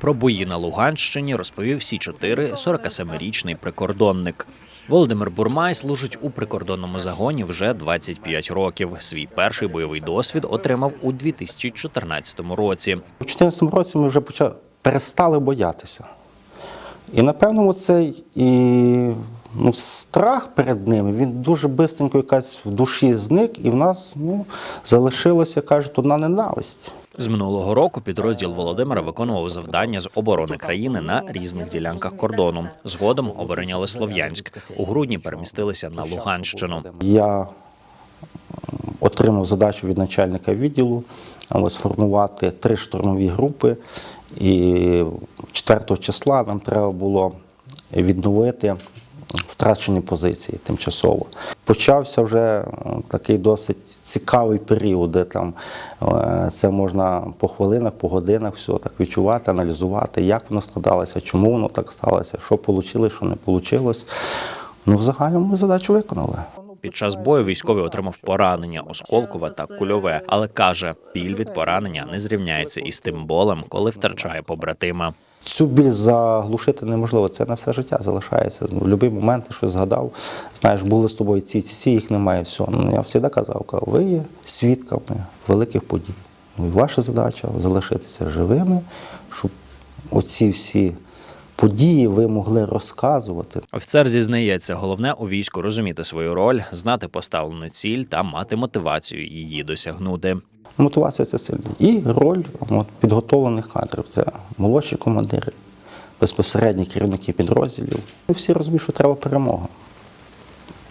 Про бої на Луганщині розповів Сі 4 47-річний прикордонник. Володимир Бурмай служить у прикордонному загоні вже 25 років. Свій перший бойовий досвід отримав у 2014 році. У 2014 році ми вже почали, перестали боятися. І напевно, оцей і, ну, страх перед ними, він дуже швидко якась в душі зник, і в нас ну, залишилася, кажуть, одна ненависть. З минулого року підрозділ Володимира виконував завдання з оборони країни на різних ділянках кордону. Згодом обороняли Слов'янськ. У грудні перемістилися на Луганщину. Я отримав задачу від начальника відділу але сформувати три штурмові групи. І 4 числа нам треба було відновити втрачені позиції тимчасово. Почався вже е, такий досить цікавий період, де там е, це можна по хвилинах, по годинах все так відчувати, аналізувати, як воно складалося, чому воно так сталося, що вийшло, що не вийшло. Ну, в загальному ми задачу виконали. Під час бою військовий отримав поранення осколкове та кульове, але каже, біль від поранення не зрівняється із тим болем, коли втрачає побратима. Цю біль заглушити неможливо, це на все життя залишається. Ну, В будь-який момент щось згадав, знаєш, були з тобою ці, ці, ці їх немає. Все. Ну, я завжди казав, ви є свідками великих подій. Ну, і ваша задача залишитися живими, щоб оці всі події ви могли розказувати. Офіцер зізнається, головне у війську розуміти свою роль, знати поставлену ціль та мати мотивацію її досягнути. Мотивація це сильна. І роль от, підготовлених кадрів це молодші командири, безпосередні керівники підрозділів. І всі розуміють, що треба перемога.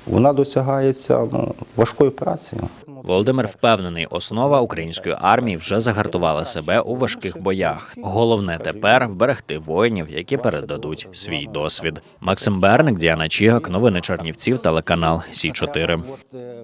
Вона досягається ну, важкою працею. Володимир впевнений, основа української армії вже загартувала себе у важких боях. Головне тепер вберегти воїнів, які передадуть свій досвід. Максим Берник, Діана Чігак, новини Чернівців, телеканал Сі 4